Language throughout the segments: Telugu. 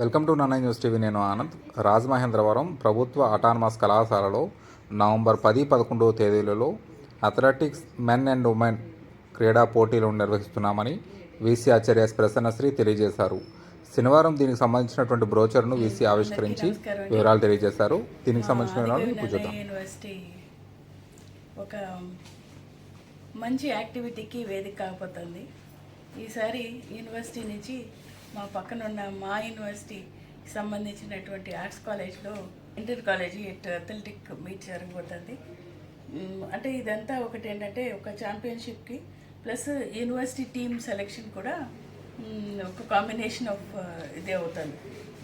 వెల్కమ్ టు నన్న న్యూస్ టీవీ. నేను ఆనంద్. రాజమహేంద్రవరం ప్రభుత్వ అటానమస్ కళాశాలలో నవంబర్ పది పదకొండవ తేదీలలో అథ్లెటిక్స్ మెన్ అండ్ ఉమెన్ క్రీడా పోటీలు నిర్వహిస్తున్నామని వీసీ ఆచార్య ప్రసన్నశ్రీ తెలియజేశారు. శనివారం దీనికి సంబంధించినటువంటి బ్రోచర్ను వీసీ ఆవిష్కరించి వివరాలు తెలియజేశారు. దీనికి సంబంధించిన వివరాలు ఇప్పుడు చూద్దాం. ఒక మంచి యాక్టివిటీకి వేదిక కాకపోతుంది ఈసారి యూనివర్సిటీ నుంచి మా పక్కన ఉన్న మా యూనివర్సిటీకి సంబంధించినటువంటి ఆర్ట్స్ కాలేజ్లో ఇంటర్ కాలేజీ అథ్లెటిక్ మీట్ జరగబోతుంది. అంటే ఇదంతా ఒకటి ఏంటంటే ఒక ఛాంపియన్షిప్కి ప్లస్ యూనివర్సిటీ టీమ్ సెలెక్షన్ కూడా ఒక కాంబినేషన్ ఆఫ్ ఇదే అవుతుంది.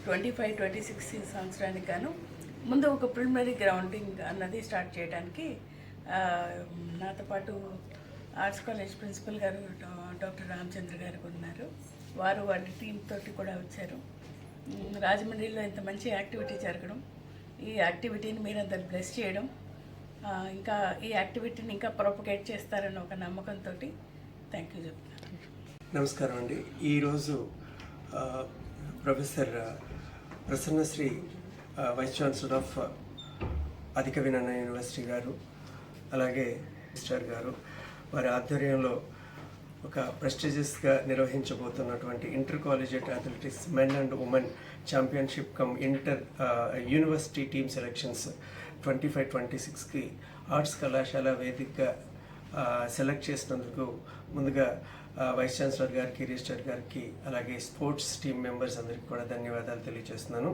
ట్వంటీ ఫైవ్ ట్వంటీ సిక్స్ సంవత్సరానికి గాను. ముందు ఒక ప్రిలిమినరీ గ్రౌండింగ్ అన్నది స్టార్ట్ చేయడానికి నాతో పాటు ఆర్ట్స్ కాలేజ్ ప్రిన్సిపల్ గారు డాక్టర్ రామచంద్ర గారు ఉన్నారు. వారు వాళ్ళ టీం తోటి కూడా వచ్చారు. రాజమండ్రిలో ఇంత మంచి యాక్టివిటీ జరగడం. ఈ యాక్టివిటీని మీరందరూ బ్లెస్ చేయడం. ఇంకా ఈ యాక్టివిటీని ఇంకా ప్రొపగేట్ చేస్తారని ఒక నమ్మకంతో థ్యాంక్ యూ చెప్తాను నమస్కారం అండి. ఈరోజు professor Prasannasri vice chancellor of Adikavi Nannaya university గారు అలాగే మిస్టర్ గారు వారి ఆధ్వర్యంలో ఒక ప్రెస్టీజియస్గా నిర్వహించబోతున్నటువంటి inter collegiate athletics men and women championship cum inter university team selections twenty five twenty సిక్స్కి ఆర్ట్స్ కళాశాల వేదికగా సెలెక్ట్ చేసినందుకు ముందుగా వైస్ ఛాన్సలర్ గారికి రిజిస్టర్ గారికి అలాగే స్పోర్ట్స్ టీమ్ మెంబర్స్ అందరికీ కూడా ధన్యవాదాలు తెలియజేస్తున్నాను.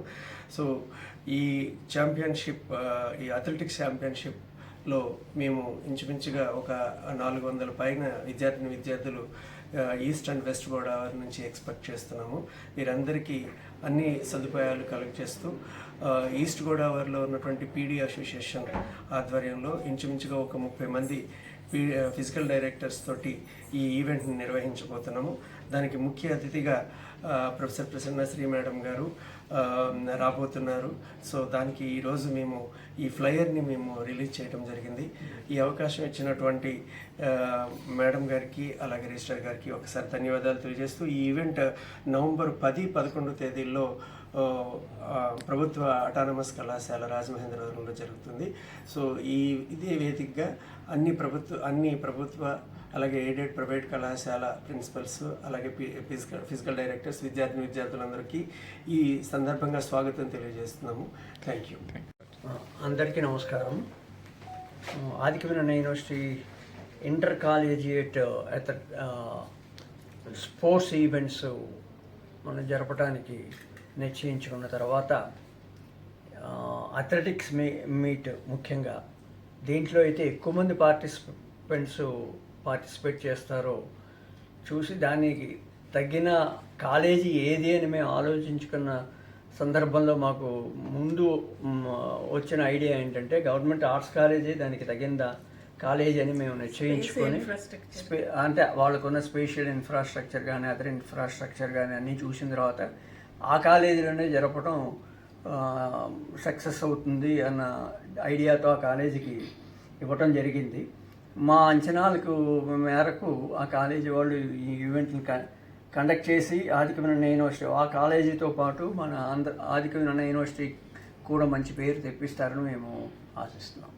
సో ఈ ఛాంపియన్షిప్ ఈ అథ్లెటిక్స్ ఛాంపియన్షిప్ లో మేము ఇంచుమించుగా ఒక నాలుగు వందల పైన విద్యార్థిని విద్యార్థులు ఈస్ట్ అండ్ వెస్ట్ గోదావరి నుంచి ఎక్స్పెక్ట్ చేస్తున్నాము. వీరందరికీ అన్ని సదుపాయాలు కలెక్ట్ చేస్తూ ఈస్ట్ గోదావరిలో ఉన్నటువంటి పీడీ అసోసియేషన్ ఆధ్వర్యంలో ఇంచుమించుగా ఒక ముప్పై మంది ఫిజికల్ డైరెక్టర్స్ తోటి ఈ ఈవెంట్ని నిర్వహించబోతున్నాము. దానికి ముఖ్య అతిథిగా ప్రొఫెసర్ ప్రసన్న శ్రీ మేడం గారు రాబోతున్నారు. సో దానికి ఈరోజు మేము ఈ ఫ్లయర్ని మేము రిలీజ్ చేయడం జరిగింది. ఈ అవకాశం ఇచ్చినటువంటి మేడం గారికి అలాగే రిజిస్టర్ గారికి ఒకసారి ధన్యవాదాలు తెలియజేస్తూ ఈ ఈవెంట్ నవంబర్ పది పదకొండు తేదీల్లో ప్రభుత్వ అటానమస్ కళాశాల రాజమహేంద్రవరంలో జరుగుతుంది. సో ఈ ఇదే వేదికగా అన్ని ప్రభుత్వ అన్ని ప్రభుత్వ అలాగే ఎయిడెడ్ ప్రైవేట్ కళాశాల ప్రిన్సిపల్స్ అలాగే ఫిజికల్ ఫిజికల్ డైరెక్టర్స్ విద్యార్థిని విద్యార్థులందరికీ ఈ సందర్భంగా స్వాగతం తెలియజేస్తున్నాము. Thank you. అందరికీ నమస్కారం. ఆదికవిన యూనివర్సిటీ ఇంటర్ కాలేజియేట్ అథ స్పోర్ట్స్ ఈవెంట్స్ మనం జరపడానికి నిశ్చయించుకున్న తర్వాత అథ్లెటిక్స్ మీ మీట్ ముఖ్యంగా. దీంట్లో అయితే ఎక్కువ మంది పార్టిసిపెంట్స్ పార్టిసిపేట్ చేస్తారో చూసి దానికి తగిన కాలేజీ ఏది అని మేము ఆలోచించుకున్న సందర్భంలో మాకు ముందు వచ్చిన ఐడియా ఏంటంటే గవర్నమెంట్ ఆర్ట్స్ కాలేజీ దానికి తగింద కాలేజీ అని మేము నిశ్చయించుకొని అంటే వాళ్ళకున్న స్పెషల్ ఇన్ఫ్రాస్ట్రక్చర్ కానీ అదర్ ఇన్ఫ్రాస్ట్రక్చర్ కానీ అన్నీ చూసిన తర్వాత ఆ కాలేజీలోనే జరపడం సక్సెస్ అవుతుంది అన్న ఐడియాతో ఆ కాలేజీకి ఇవ్వటం జరిగింది. మా అంచనాలకు మేరకు ఆ కాలేజీ వాళ్ళు ఈ ఈవెంట్ని కండక్ట్ చేసి ఆదికమైన యూనివర్సిటీ ఆ కాలేజీతో పాటు మన ఆంధ్ర ఆదికవిన యూనివర్సిటీ కూడా మంచి పేరు తెప్పిస్తారని మేము ఆశిస్తున్నాం.